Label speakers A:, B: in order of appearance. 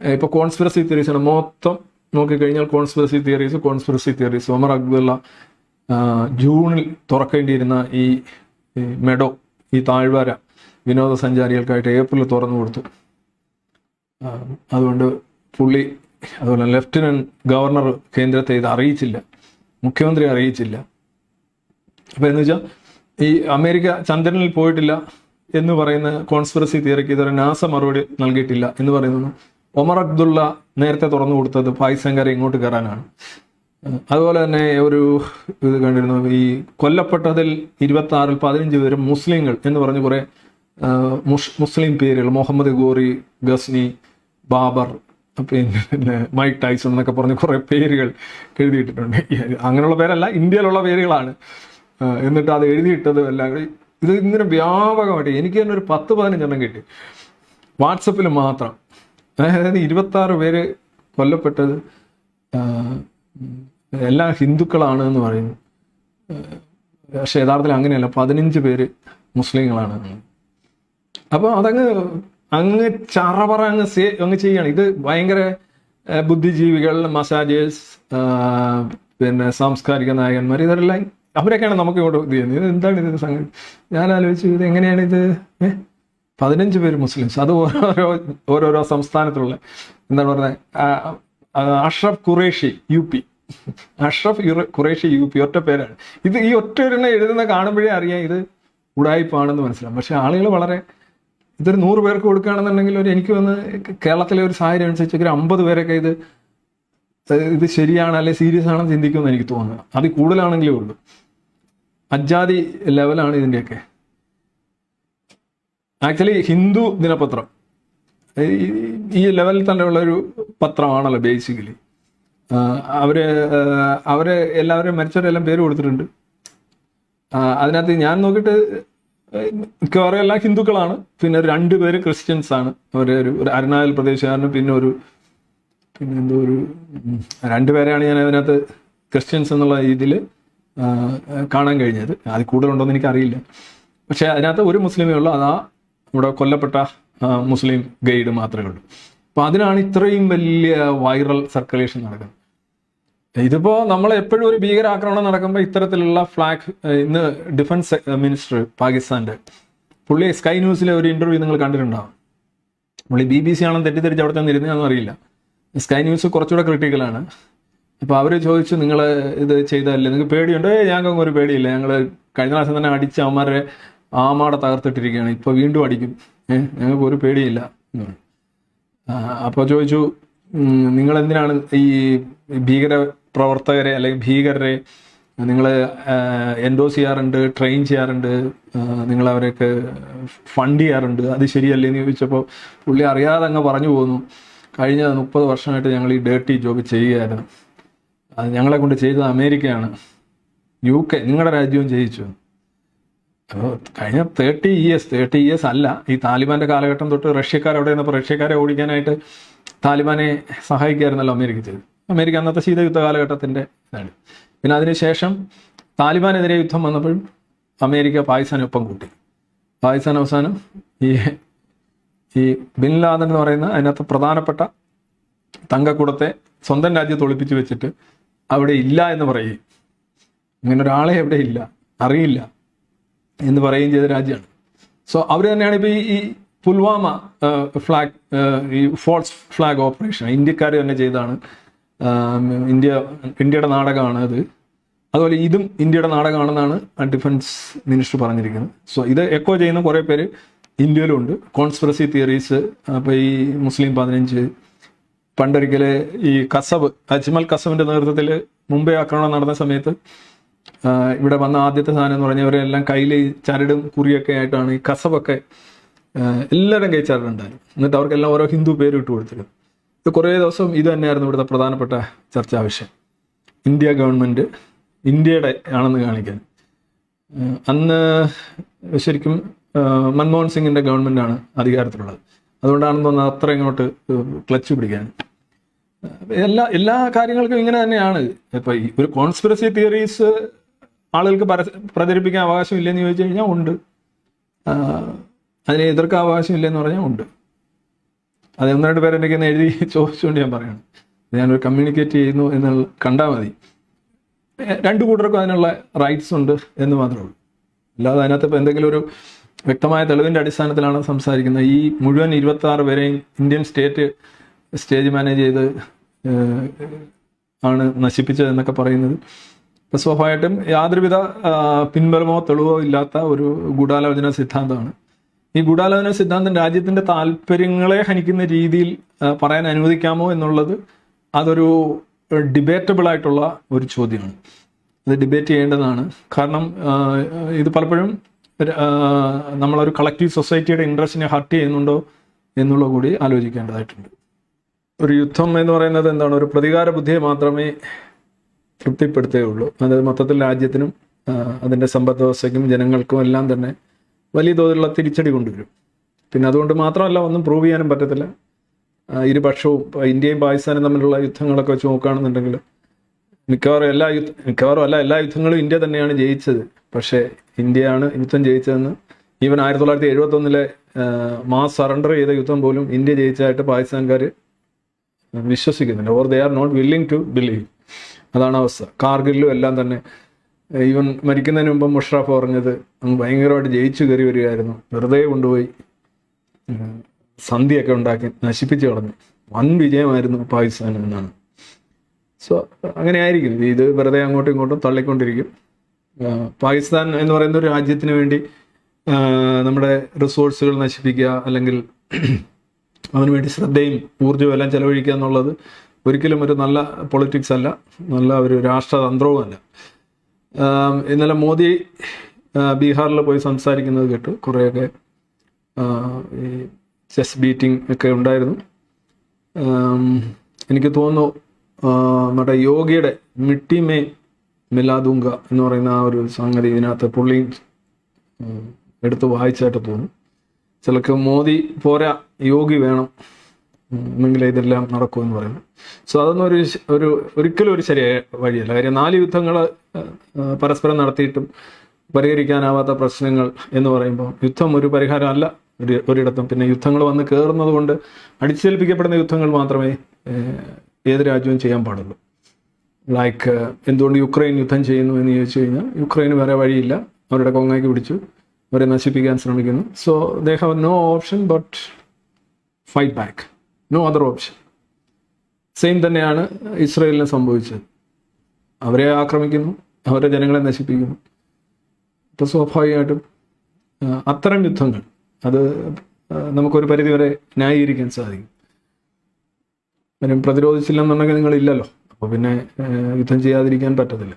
A: ഇപ്പോൾ കോൺസ്പിറസി തിയറീസാണ് മൊത്തം നോക്കിക്കഴിഞ്ഞാൽ conspiracy theories conspiracy theories Omar Abdullah ജൂണിൽ തുറക്കേണ്ടിയിരുന്ന ഈ മെഡോ ഈ താഴ്വര വിനോദസഞ്ചാരികൾക്കായിട്ട് ഏപ്രിലിൽ തുറന്നു കൊടുത്തു. അതുകൊണ്ട് പുള്ളി അതുപോലെ ലെഫ്റ്റനന്റ് ഗവർണർ കേന്ദ്രത്തെ ഇത് അറിയിച്ചില്ല. മുഖ്യമന്ത്രി അറിയിച്ചില്ല. അപ്പോൾ എന്ന് വെച്ചാൽ ഈ അമേരിക്ക ചന്ദ്രനിൽ പോയിട്ടില്ല എന്ന് പറയുന്ന കോൺസ്പിറസി തിയറിക്ക് ഇതുവരെ നാസ മറുപടി നൽകിയിട്ടില്ല എന്ന് പറയുന്നത് ഒമർ അബ്ദുള്ള നേരത്തെ തുറന്നു കൊടുത്തത് പാകിസ്ഥാൻകാരെ ഇങ്ങോട്ട് കയറാനാണ്. അതുപോലെ തന്നെ ഒരു ഇത് കണ്ടിരുന്നു ഈ കൊല്ലപ്പെട്ടതിൽ ഇരുപത്തി ആറിൽ പതിനഞ്ച് പേരും മുസ്ലിങ്ങൾ എന്ന് പറഞ്ഞ് കുറെ മുസ്ലിം പേരുകൾ മുഹമ്മദ് ഗോറി ഗസ്നി ബാബർ പിന്നെ മൈക്ക് ടൈസൺ എന്നൊക്കെ പറഞ്ഞ് കുറെ പേരുകൾ എഴുതിയിട്ടിട്ടുണ്ട്. അങ്ങനെയുള്ള പേരല്ല ഇന്ത്യയിലുള്ള പേരുകളാണ്. എന്നിട്ട് അത് എഴുതിയിട്ടത് എല്ലാം ഇത് ഇങ്ങനെ വ്യാപകമായിട്ട് എനിക്ക് തന്നെ ഒരു പത്ത് പതിനഞ്ചെണ്ണം കിട്ടി. വാട്സപ്പിൽ മാത്രം. അതായത് ഇരുപത്തി ആറ് പേര് കൊല്ലപ്പെട്ടത് എല്ലാ ഹിന്ദുക്കളാണ് എന്ന് പറയുന്നു. പക്ഷെ യഥാർത്ഥത്തിൽ അങ്ങനെയല്ല പതിനഞ്ച് പേര് മുസ്ലിങ്ങളാണ്. അപ്പോൾ അതങ്ങ് അങ്ങ് ചറപറ അങ്ങ് സേ അങ്ങ് ചെയ്യാണ്. ഇത് ഭയങ്കര ബുദ്ധിജീവികൾ മസാജേഴ്സ് പിന്നെ സാംസ്കാരിക നായകന്മാർ ഇതെല്ലാം അവരൊക്കെയാണ് നമുക്ക് ഇങ്ങോട്ട് ഇത് ചെയ്യുന്നത്. ഇത് എന്താണ് ഇത് സംഗതി? ഞാൻ ആലോചിച്ചു ഇത് എങ്ങനെയാണ് ഇത്? ഏഹ് പതിനഞ്ച് പേര് മുസ്ലിംസ്. അത് ഓരോരോ ഓരോരോ സംസ്ഥാനത്തുള്ള എന്താണ് പറയുന്നത്? Ashraf Qureshi U P Ashraf Qureshi U P ഒറ്റ പേരാണ്. ഇത് ഈ ഒറ്റ ഒരെണ്ണം എഴുതുന്ന കാണുമ്പോഴേ അറിയാം ഇത് ഉടായ്പാണെന്ന് മനസ്സിലാവും. പക്ഷെ ആളുകൾ വളരെ ഇതൊരു നൂറ് പേർക്ക് കൊടുക്കുകയാണെന്നുണ്ടെങ്കിൽ ഒരു എനിക്ക് വന്ന് കേരളത്തിലെ ഒരു സാഹചര്യം അനുസരിച്ച് ഒരു അമ്പത് പേരൊക്കെ ഇത് ഇത് ശരിയാണ് അല്ലെ സീരിയസ് ആണെന്ന് ചിന്തിക്കുമെന്ന് എനിക്ക് തോന്നുന്നു. അത് കൂടുതലാണെങ്കിലേ ഉള്ളൂ. അജാതി ലെവലാണ് ഇതിന്റെയൊക്കെ ആക്ച്വലി ഹിന്ദു ദിനപത്രം. ഈ- ലെവലിൽ തന്നെയുള്ള ഒരു പത്രമാണല്ലോ ബേസിക്കലി അവർ അവരെ എല്ലാവരും മരിച്ചവരെല്ലാം പേര് കൊടുത്തിട്ടുണ്ട്. ആ, അതിനകത്ത് ഞാൻ നോക്കിയിട്ട് മിക്കവാറും എല്ലാം ഹിന്ദുക്കളാണ്. പിന്നെ രണ്ട് പേര് ക്രിസ്ത്യൻസ് ആണ്. അവരെ ഒരു അരുണാചൽ പ്രദേശുകാരനും പിന്നെ ഒരു പിന്നെ എന്തോ ഒരു രണ്ടുപേരെയാണ് ഞാൻ അതിനകത്ത് ക്രിസ്ത്യൻസ് എന്നുള്ള രീതിയിൽ കാണാൻ കഴിഞ്ഞത്. അത് കൂടുതലുണ്ടോ എന്ന് എനിക്കറിയില്ല. പക്ഷേ അതിനകത്ത് ഒരു മുസ്ലിമേ ഉള്ളൂ. അതാ ഇവിടെ കൊല്ലപ്പെട്ട മുസ്ലിം ഗൈഡ് മാത്രമേ ഉള്ളൂ. അപ്പൊ അതിനാണ് ഇത്രയും വലിയ വൈറൽ സർക്കുലേഷൻ നടക്കുന്നത്. ഇതിപ്പോ നമ്മൾ എപ്പോഴും ഒരു ഭീകരാക്രമണം നടക്കുമ്പോൾ ഇത്തരത്തിലുള്ള ഫ്ലാഗ് ഇന്ന് ഡിഫൻസ് മിനിസ്റ്റർ പാകിസ്ഥാന്റെ പുള്ളി സ്കൈ ന്യൂസിലെ ഒരു ഇന്റർവ്യൂ നിങ്ങൾ കണ്ടിട്ടുണ്ടാവും. പുള്ളി ബി ബി സി ആണെന്ന് തെറ്റിദ്ധരിച്ച് അവിടെ തന്നെ ഇരുന്നതെന്ന് അറിയില്ല. സ്കൈ ന്യൂസ് കുറച്ചുകൂടെ ക്രിട്ടിക്കലാണ് അപ്പോൾ അവർ ചോദിച്ചു നിങ്ങൾ ഇത് ചെയ്തതല്ലേ? നിങ്ങൾക്ക് പേടിയുണ്ടോ? ഞങ്ങൾക്ക് ഒരു പേടിയില്ല. ഞങ്ങൾ കഴിഞ്ഞ പ്രാവശ്യം തന്നെ അടിച്ച് അവന്മാരെ ആമാടെ തകർത്തിട്ടിരിക്കുകയാണ്. ഇപ്പോൾ വീണ്ടും അടിക്കും. ഏഹ് ഞങ്ങൾക്ക് ഒരു പേടിയില്ല അപ്പോൾ ചോദിച്ചു നിങ്ങൾ എന്തിനാണ് ഈ ഭീകര പ്രവർത്തകരെ അല്ലെങ്കിൽ ഭീകരരെ നിങ്ങൾ എൻഡോസ് ചെയ്യാറുണ്ട് ട്രെയിൻ ചെയ്യാറുണ്ട് നിങ്ങൾ അവരെയൊക്കെ ഫണ്ട് ചെയ്യാറുണ്ട്? അത് ശരിയല്ലേ എന്ന് ചോദിച്ചപ്പോൾ പുള്ളി അറിയാതെ അങ്ങ് പറഞ്ഞു പോകുന്നു കഴിഞ്ഞ മുപ്പത് വർഷമായിട്ട് ഞങ്ങൾ ഈ ഡേർട്ടി ജോബ് ചെയ്യുകയായിരുന്നു. അത് ഞങ്ങളെ കൊണ്ട് ചെയ്തത് അമേരിക്കയാണ്. യു കെ നിങ്ങളുടെ രാജ്യവും ചെയ്യിച്ചു അപ്പോൾ കഴിഞ്ഞ തേർട്ടി ഇയേഴ്സ് തേർട്ടി ഇയേഴ്സ് അല്ല ഈ താലിബാന്റെ കാലഘട്ടം തൊട്ട് റഷ്യക്കാർ അവിടെ നിന്നപ്പോൾ റഷ്യക്കാരെ ഓടിക്കാനായിട്ട് താലിബാനെ സഹായിക്കായിരുന്നല്ലോ അമേരിക്ക ചെയ്ത് അമേരിക്ക അന്നത്തെ ശീതയുദ്ധ കാലഘട്ടത്തിന്റെ ഇതാണ്. പിന്നെ അതിനുശേഷം താലിബാനെതിരെ യുദ്ധം വന്നപ്പോഴും അമേരിക്ക പാകിസ്ഥാനൊപ്പം കൂട്ടി. പാകിസ്ഥാൻ അവസാനം ഈ ഈ ബിൻ ലാദൻ എന്ന് പറയുന്ന അതിനകത്ത് പ്രധാനപ്പെട്ട തങ്കക്കുടത്തെ സ്വന്തം രാജ്യത്ത് ഒളിപ്പിച്ച് വെച്ചിട്ട് അവിടെ ഇല്ല എന്ന് പറയുകയും. അങ്ങനെ ഒരാളെ എവിടെ ഇല്ല അറിയില്ല. എന്ന് പറയുകയും ചെയ്ത രാജ്യമാണ്. സോ അവർ തന്നെയാണ് ഇപ്പോൾ ഈ പുൽവാമ ഫ്ലാഗ് ഈ ഫോൾസ് ഫ്ലാഗ് ഓപ്പറേഷൻ ഇന്ത്യക്കാർ തന്നെ ചെയ്താണ് ഇന്ത്യ ഇന്ത്യയുടെ നാടകമാണ് അത്. അതുപോലെ ഇതും ഇന്ത്യയുടെ നാടകമാണെന്നാണ് ഡിഫൻസ് മിനിസ്റ്റർ പറഞ്ഞിരിക്കുന്നത്. സോ ഇത് എക്കോ ചെയ്യുന്ന കുറേ പേര് ഇന്ത്യയിലുണ്ട്. കോൺസ്പിറസി തിയറീസ് അപ്പോൾ ഈ മുസ്ലിം പതിനഞ്ച് പണ്ടൊരിക്കൽ ഈ കസബ് അജ്മൽ കസബിന്റെ നേതൃത്വത്തിൽ മുംബൈ ആക്രമണം നടന്ന സമയത്ത് ഇവിടെ വന്ന ആദ്യത്തെ സാധനം എന്ന് പറഞ്ഞവരെല്ലാം കയ്യിൽ ചരടും കുറിയൊക്കെ ആയിട്ടാണ് ഈ കസവൊക്കെ എല്ലാവരും കൈ ചരടുണ്ടായി എന്നിട്ട് അവർക്കെല്ലാം ഓരോ ഹിന്ദു പേര് ഇട്ട് കൊടുത്തിരുന്നു. ഇത് കുറേ ദിവസം ഇത് തന്നെയായിരുന്നു ഇവിടുത്തെ പ്രധാനപ്പെട്ട ചർച്ചാ വിഷയം. ഇന്ത്യ ഗവൺമെന്റ് ഇന്ത്യയുടെ ആണെന്ന് കാണിക്കാൻ. അന്ന് ശരിക്കും മൻമോഹൻ മൻമോഹൻ ഗവൺമെന്റ് ആണ് അധികാരത്തിലുള്ളത്. അതുകൊണ്ടാണെന്ന് തോന്നുന്നത് അത്ര ഇങ്ങോട്ട് ക്ലച്ച് പിടിക്കാൻ. എല്ലാ എല്ലാ കാര്യങ്ങൾക്കും ഇങ്ങനെ തന്നെയാണ്. ഇപ്പൊ ഒരു കോൺസ്പിറസി തിയറീസ് ആളുകൾക്ക് പ്രചരിപ്പിക്കാൻ പ്രചരിപ്പിക്കാൻ അവകാശമില്ലെന്ന് ചോദിച്ചു കഴിഞ്ഞാൽ ഉണ്ട്. അതിനെ എതിർക്കാൻ അവകാശം ഇല്ലെന്ന് പറഞ്ഞാൽ ഉണ്ട്. അത് ഒന്ന് രണ്ട് പേരെ എനിക്ക് എഴുതി ചോദിച്ചുകൊണ്ട് ഞാൻ പറയണം. ഞാനൊരു കമ്മ്യൂണിക്കേറ്റ് ചെയ്യുന്നു എന്നുള്ള കണ്ടാൽ മതി. രണ്ട് കൂട്ടർക്കും അതിനുള്ള റൈറ്റ്സ് ഉണ്ട് എന്ന് മാത്രമേ ഉള്ളൂ. അല്ലാതെ അതിനകത്ത് ഇപ്പോൾ എന്തെങ്കിലും ഒരു വ്യക്തമായ തെളിവിന്റെ അടിസ്ഥാനത്തിലാണ് സംസാരിക്കുന്നത്. ഈ മുഴുവൻ ഇരുപത്തി ആറ് പേരെയും ഇന്ത്യൻ സ്റ്റേറ്റ് സ്റ്റേജ് മാനേജ് ചെയ്ത് ആണ് നശിപ്പിച്ചത് എന്നൊക്കെ പറയുന്നത്. ഇപ്പം സ്വാഭാവികമായിട്ടും യാതൊരുവിധ പിൻബലമോ തെളിവോ ഇല്ലാത്ത ഒരു ഗൂഢാലോചന സിദ്ധാന്തമാണ്. ഈ ഗൂഢാലോചന സിദ്ധാന്തം രാജ്യത്തിന്റെ താല്പര്യങ്ങളെ ഹനിക്കുന്ന രീതിയിൽ പറയാൻ അനുവദിക്കാമോ എന്നുള്ളത് അതൊരു ഡിബേറ്റബിൾ ആയിട്ടുള്ള ഒരു ചോദ്യമാണ്. അത് ഡിബേറ്റ് ചെയ്യേണ്ടതാണ്. കാരണം ഇത് പലപ്പോഴും നമ്മളൊരു കളക്റ്റീവ് സൊസൈറ്റിയുടെ ഇൻട്രസ്റ്റിനെ ഹർട്ട് ചെയ്യുന്നുണ്ടോ എന്നുള്ളത് കൂടി ആലോചിക്കേണ്ടതായിട്ടുണ്ട്. ഒരു യുദ്ധം എന്ന് പറയുന്നത് എന്താണ്? ഒരു പ്രതികാര ബുദ്ധിയെ മാത്രമേ തൃപ്തിപ്പെടുത്തുകയുള്ളൂ. അത് മൊത്തത്തിൽ രാജ്യത്തിനും അതിന്റെ സമ്പദ് വ്യവസ്ഥയ്ക്കും ജനങ്ങൾക്കും എല്ലാം തന്നെ വലിയ തോതിലുള്ള തിരിച്ചടി കൊണ്ടുവരും. പിന്നെ അതുകൊണ്ട് മാത്രമല്ല ഒന്നും പ്രൂവ് ചെയ്യാനും പറ്റത്തില്ല. ഇരുപക്ഷവും ഇന്ത്യയും പാകിസ്ഥാനും തമ്മിലുള്ള യുദ്ധങ്ങളൊക്കെ വെച്ച് നോക്കുകയാണെന്നുണ്ടെങ്കിൽ മിക്കവാറും എല്ലാ യുദ്ധ മിക്കവാറും അല്ല എല്ലാ യുദ്ധങ്ങളും ഇന്ത്യ തന്നെയാണ് ജയിച്ചത്. പക്ഷേ ഇന്ത്യയാണ് യുദ്ധം ജയിച്ചതെന്ന് ഈവൻ ആയിരത്തി തൊള്ളായിരത്തി എഴുപത്തൊന്നിലെ മാസ് സറണ്ടർ ചെയ്ത യുദ്ധം പോലും ഇന്ത്യ ജയിച്ചതായിട്ട് പാകിസ്ഥാൻകാർ വിശ്വസിക്കുന്നില്ല. Or they are not willing to believe അതാണ് അവസ്ഥ. കാർഗിലും എല്ലാം തന്നെ ഈവൻ മരിക്കുന്നതിന് മുമ്പ് മുഷറാഫ് പറഞ്ഞത് ഭയങ്കരമായിട്ട് ജയിച്ചു കയറി വരികയായിരുന്നു. വെറുതെ കൊണ്ടുപോയി. സന്ധിയൊക്കെ ഉണ്ടാക്കി നശിപ്പിച്ചു കളഞ്ഞു. വൻ വിജയമായിരുന്നു പാകിസ്ഥാൻ എന്നാണ്. സോ അങ്ങനെ ആയിരിക്കും ഇത് വെറുതെ അങ്ങോട്ടും ഇങ്ങോട്ടും തള്ളിക്കൊണ്ടിരിക്കും. പാകിസ്ഥാൻ എന്ന് പറയുന്ന ഒരു രാജ്യത്തിന് വേണ്ടി നമ്മുടെ റിസോഴ്സുകൾ നശിപ്പിക്കുക അല്ലെങ്കിൽ അതിനുവേണ്ടി ശ്രദ്ധയും ഊർജവും എല്ലാം ചെലവഴിക്കുക എന്നുള്ളത് ഒരിക്കലും ഒരു നല്ല പൊളിറ്റിക്സ് അല്ല. നല്ല ഒരു രാഷ്ട്രതന്ത്രവും അല്ല. ഇന്നലെ മോദി ബീഹാറിൽ പോയി സംസാരിക്കുന്നത് കേട്ടു. കുറേയൊക്കെ ഈ ചെസ് ബീറ്റിംഗ് ഒക്കെ ഉണ്ടായിരുന്നു. എനിക്ക് തോന്നുന്നു നമ്മുടെ യോഗിയുടെ മിട്ടിമേ മിലാദുങ്ക എന്ന് പറയുന്ന ആ ഒരു സംഗതി ഇതിനകത്ത് പുള്ളി എടുത്ത് വായിച്ചായിട്ട് തോന്നുന്നു ചിലക്ക് മോദി പോരാ യോഗി വേണം എന്നെങ്കിലേ ഇതെല്ലാം നടക്കൂ എന്ന് പറയുന്നു. സോ അതൊന്നും ഒരു ഒരു ഒരിക്കലും ഒരു ശരിയായ വഴിയല്ല. കാര്യം നാല് യുദ്ധങ്ങൾ പരസ്പരം നടത്തിയിട്ടും പരിഹരിക്കാനാവാത്ത പ്രശ്നങ്ങൾ എന്ന് പറയുമ്പോൾ യുദ്ധം ഒരു പരിഹാരമല്ല ഒരു ഒരിടത്തും. പിന്നെ യുദ്ധങ്ങൾ വന്ന് കയറുന്നത് കൊണ്ട് അടിച്ചേൽപ്പിക്കപ്പെടുന്ന യുദ്ധങ്ങൾ മാത്രമേ ഏത് രാജ്യവും ചെയ്യാൻ പാടുള്ളൂ. ലൈക്ക് എന്തുകൊണ്ട് യുക്രൈൻ യുദ്ധം ചെയ്യുന്നു എന്ന് ചോദിച്ചു കഴിഞ്ഞാൽ യുക്രൈന് വേറെ വഴിയില്ല. അവരുടെ കൊങ്ങയ്ക്ക് പിടിച്ചു. അവരെ നശിപ്പിക്കാൻ ശ്രമിക്കുന്നു. So they have no option but fight back no other option same തന്നെയാണ് ഇസ്രയേലിന് സംഭവിച്ചത്. അവരെ ആക്രമിക്കുന്നു അവരുടെ ജനങ്ങളെ നശിപ്പിക്കുന്നു. ഇപ്പോൾ സ്വാഭാവികമായിട്ടും അത്തരം യുദ്ധങ്ങൾ അത് നമുക്കൊരു പരിധിവരെ ന്യായീകരിക്കാൻ സാധിക്കും. പിന്നെ പ്രതിരോധിച്ചില്ലെന്നുണ്ടെങ്കിൽ നിങ്ങൾ ഇല്ലല്ലോ അപ്പോൾ പിന്നെ യുദ്ധം ചെയ്യാതിരിക്കാൻ പറ്റത്തില്ല.